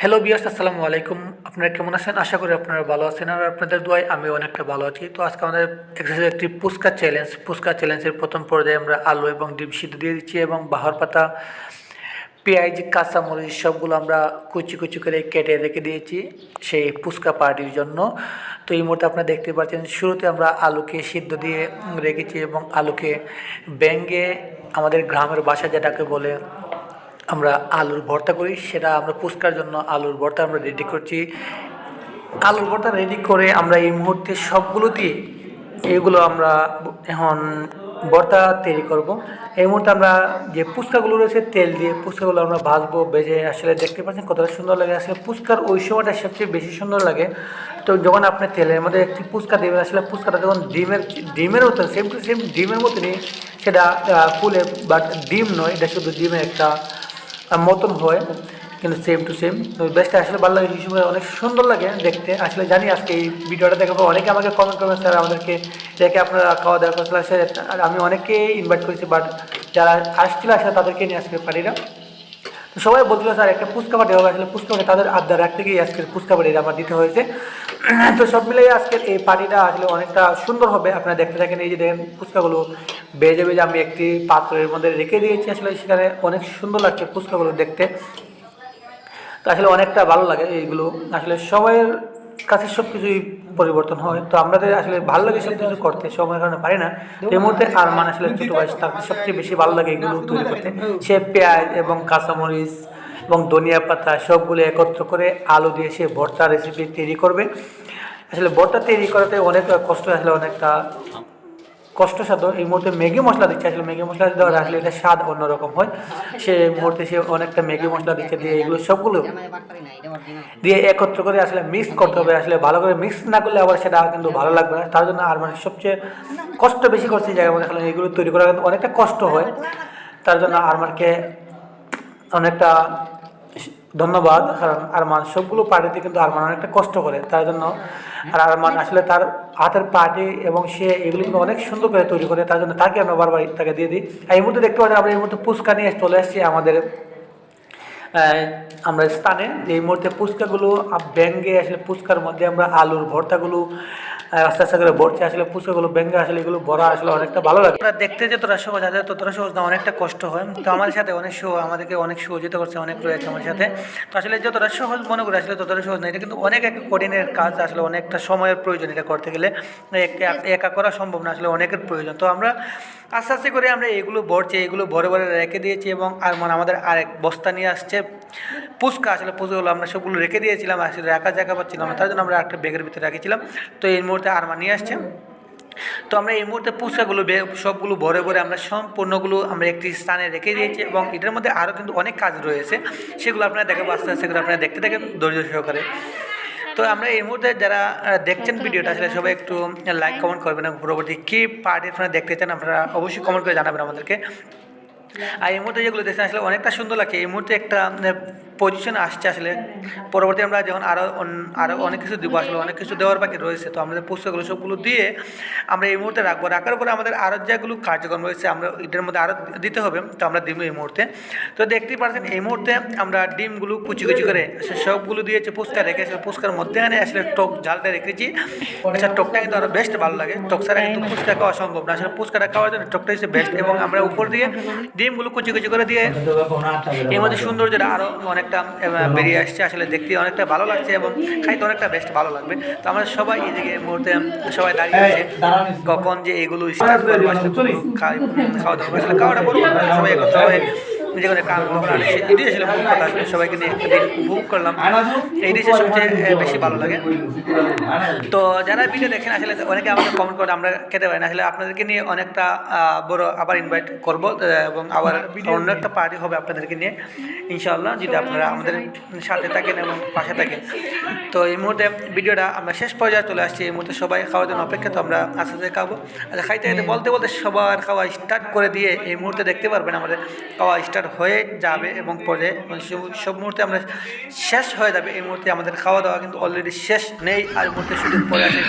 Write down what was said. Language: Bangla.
হ্যালো বিয়াস আসসালামু আলাইকুম। আপনারা কেমন আছেন? আশা করি আপনারা ভালো আছেন আর আপনাদের দোয়ায় আমি অনেকটা ভালো আছি। তো আজকে আমাদের এক্সারসাইজ একটি পুস্কা চ্যালেঞ্জ পুস্কা চ্যালেঞ্জের প্রথম পর্যায়ে আমরা আলু এবং ডিম সিদ্ধ দিয়ে দিচ্ছি এবং বাহার পাতা, পেঁয়াজ, কাঁচামরিচ সবগুলো আমরা কুচি কুচি করে কেটে রেখে দিয়েছি সেই পুস্কা পার্টির জন্য। তো এই মুহূর্তে আপনারা দেখতে পাচ্ছেন, শুরুতে আমরা আলুকে সিদ্ধ দিয়ে রেখেছি এবং আলুকে ব্যাঙ্গে আমাদের গ্রামের বাসা যেটাকে বলে আমরা আলুর ভর্তা করি, সেটা আমরা পুস্কার জন্য আলুর ভর্তা আমরা রেডি করছি। আলুর ভর্তা রেডি করে আমরা এই মুহূর্তে সবগুলো দিয়ে এগুলো আমরা এখন ভর্তা তৈরি করব। এই মুহূর্তে আমরা যে পুস্কাগুলো রয়েছে, তেল দিয়ে পুস্কাগুলো আমরা ভাজবো, ভেজে আসলে দেখতে পাচ্ছেন কতটা সুন্দর লাগে। আসলে পুস্কার ওই সময়টা সবচেয়ে বেশি সুন্দর লাগে। তো যখন আপনি তেলের মধ্যে একটি পুস্কা দেবেন, আসলে পুস্কাটা যখন ডিমের ডিমের মতো সেম টু সেম ডিমের মতনই, সেটা ফুলে বাট ডিম নয়, এটা শুধু ডিমের একটা মতন হয়, কিন্তু সেম টু সেম তো বেস্টটা আসলে ভালো লাগে হিসেবে অনেক সুন্দর লাগে দেখতে। আসলে জানি আজকে এই ভিডিওটা দেখাবো অনেকে আমাকে কমেন্ট করবেন স্যার, আমাদেরকে দেখে আপনারা খাওয়া দাওয়া করছিলেন স্যার আর আমি অনেকেই ইনভাইট করেছি বাট যারা আসছিল, আসলে তাদেরকে নিয়ে আজকে পারি না তো সবাই বলছিল, স্যার, একটা পুস্কা পাটি হবে। আসলে পুস্কা পাটি তাদের আবদার রাখতে গিয়ে আজকের পুস্কা পাটিটা আমার দিতে হয়েছে। তো সব মিলিয়ে আজকের এই পার্টিটা আসলে অনেকটা সুন্দর হবে। আপনারা দেখতে থাকেন, এই যে দেখেন পুস্কাগুলো বেজে বেজে আমি একটি পাত্রের মধ্যে রেখে দিয়েছি। আসলে সেখানে অনেক সুন্দর লাগছে পুস্কাগুলো দেখতে। তো আসলে অনেকটা ভালো লাগে এইগুলো। আসলে সময়ের কাছে সব কিছুই পরিবর্তন হয়। তো আমাদের আসলে ভালো লাগে সব কিছু করতে, সময়ের কারণে পারি না। এই মুহূর্তে আর মানে আসলে ছোটো বয়স তাকে সবচেয়ে বেশি ভালো লাগে এগুলো তৈরি করতে। সে পেঁয়াজ এবং কাঁচামরিচ এবং ধনিয়া পাতা সবগুলো একত্র করে আলু দিয়ে সে ভর্তা রেসিপি তৈরি করবে। আসলে ভর্তা তৈরি করাতে অনেক কষ্ট, আসলে অনেকটা কষ্টসাধ্য এই মুহূর্তে ম্যাগি মশলা দিচ্ছে। আসলে ম্যাগি মশলা দেওয়া রাখলে এটা স্বাদ অন্যরকম হয়। সে মুহূর্তে সে অনেকটা ম্যাগি মশলা দিচ্ছে দিয়ে এগুলো সবগুলো দিয়ে একত্র করে আসলে মিক্স করতে হবে। আসলে ভালো করে মিক্স না করলে আবার সেটা কিন্তু ভালো লাগবে না। তার জন্য আর মানে সবচেয়ে কষ্ট বেশি করছে জায়গার মধ্যে। আসলে এগুলো তৈরি করা কিন্তু অনেকটা কষ্ট হয়। তার জন্য আরমানকে অনেকটা ধন্যবাদ, কারণ আরমান সবগুলো পার্টিতে কিন্তু আরমান অনেকটা কষ্ট করে, তার জন্য আর আরমান আসলে তার হাতের পার্টি এবং সে এগুলো কিন্তু অনেক সুন্দর করে তৈরি করে, তার জন্য তাকে আমরা বারবার তাকে দিয়ে দিই। এই মুহূর্তে দেখতে পাচ্ছি আমরা এই মুহূর্তে পুষ্কা নিয়ে চলে আসছি আমাদের আমরা স্থানে এই মুহূর্তে পুচকাগুলো ব্যাঙ্গে আসলে পুচকার মধ্যে আমরা আলুর ভর্তাগুলো আস্তে আস্তে করে ভরছে, আসলে পুচকাগুলো ব্যাঙ্গে আসলে এগুলো ভরা আসলে অনেকটা ভালো লাগে। আমরা দেখতে যতটা সহজ আছে ততটা সহজ না, অনেকটা কষ্ট হয়। তো আমার সাথে অনেক সহ, আমাদেরকে অনেক সহযোগিতা করছে, অনেক রয়েছে আমার সাথে। তো আসলে যতটা সহজ মনে করে, আসলে ততটা সহজ না, এটা কিন্তু অনেক এক কঠিনের কাজ, আসলে অনেকটা সময়ের প্রয়োজন এটা করতে গেলে। একা করা সম্ভব না, আসলে অনেকের প্রয়োজন। তো আমরা আস্তে আস্তে করে আমরা এগুলো ভরছি, এগুলো ভরে ভরে রেখে দিয়েছি এবং আর মানে আমাদের আরেক বস্তা নিয়ে আসছে। পুস্কা আসলে পুজোগুলো আমরা সবগুলো রেখে দিয়েছিলাম আসলে রাখা জায়গা পাচ্ছিলাম তার জন্য আমরা একটা ব্যাগের ভিতরে রেখেছিলাম। তো এই মুহূর্তে আরমা নিয়ে আসছে। তো আমরা এই মুহূর্তে পুস্কাগুলো সবগুলো ভরে ভরে আমরা সম্পূর্ণগুলো আমরা একটি স্থানে রেখে দিয়েছি এবং এটার মধ্যে আরও কিন্তু অনেক কাজ রয়েছে। সেগুলো আপনারা দেখাবো আস্তে আস্তে করে আপনারা দেখতে থাকেন ধৈর্য সহকারে। তো আমরা এই মুহূর্তে যারা দেখছেন ভিডিওটা আসলে সবাই একটু লাইক, কমেন্ট করবেন পরবর্তী কী পার্টি আপনারা দেখতে চান, আপনারা অবশ্যই কমেন্ট করে জানাবেন আমাদেরকে। আর এই মুহূর্তে যেগুলো দেখছেন আসলে অনেকটা সুন্দর লাগছে। এই মুহূর্তে একটা পজিশন আসছে আসলে পরবর্তী আমরা যখন আরও আরও অনেক কিছু দিব আসলে অনেক কিছু দেওয়ার বাকি রয়েছে তো আমাদের পুস্তকগুলো সবগুলো দিয়ে আমরা এই মুহূর্তে রাখব রাখার পরে আমাদের আরও যেগুলো কার্যক্রম রয়েছে আমরা এটার মধ্যে আরও দিতে হবে তো আমরা দিব এই মুহূর্তে তো দেখতেই পাচ্ছেন এই মুহূর্তে আমরা ডিমগুলো কুচি কুচি করে সবগুলো দিয়েছে পুস্কার রেখে আসলে পুস্কার মধ্যে আনে আসলে টক ঝালটা রেখেছি আচ্ছা টকটা কিন্তু আরও বেস্ট ভালো লাগে টক ছাড়া কিন্তু পুস্কা খাওয়া সম্ভব না আসলে পুস্কাটা খাওয়ার জন্য টকটা হচ্ছে বেস্ট এবং আমরা উপর দিয়ে ডিমগুলো কুচি কুচি করে দিয়ে এর মধ্যে সৌন্দর্যটা আরও অনেকটা বেরিয়ে আসছে। আসলে দেখতে অনেকটা ভালো লাগছে এবং খাইতে অনেকটা বেস্ট ভালো লাগবে। তো আমরা সবাই এদিকে এই মুহূর্তে সবাই দাঁড়িয়ে আছে। কখন যে এগুলো স্টার্ট করব খাওয়া দাওয়া আসলে খাওয়াটা করব সবাই একত্র হয়ে যে কোনো আর এটাই কথা সবাইকে নিয়ে উপভোগ করলাম। এইটাই সবচেয়ে বেশি ভালো লাগে। তো যারা ভিডিও দেখেন, আসলে অনেকে আমাকে কমেন্ট করে, আমরা খেতে পারি না। আসলে আপনাদেরকে নিয়ে অনেকটা বড় আবার ইনভাইট করব এবং আবার অন্য একটা পার্টি হবে আপনাদেরকে নিয়ে, ইনশাআল্লাহ, যদি আপনারা আমাদের সাথে থাকেন এবং পাশে থাকেন। তো এই মুহূর্তে ভিডিওটা আমরা শেষ পর্যায়ে চলে আসছি। এই মুহূর্তে সবাই খাওয়ার জন্য অপেক্ষা, তো আমরা আস্তে আস্তে খাব। আচ্ছা খাইতে খাইতে বলতে বলতে সবার খাওয়া স্টার্ট করে দিয়ে এই মুহূর্তে দেখতে পারবেন আমাদের খাওয়া স্টার্ট হয়ে যাবে এবং পরে সব- মুহূর্তে আমরা শেষ হয়ে যাবে। এই মুহূর্তে আমাদের খাওয়া দাওয়া কিন্তু অলরেডি শেষ নেই। আর মুহূর্তে শুধু পরে আছে।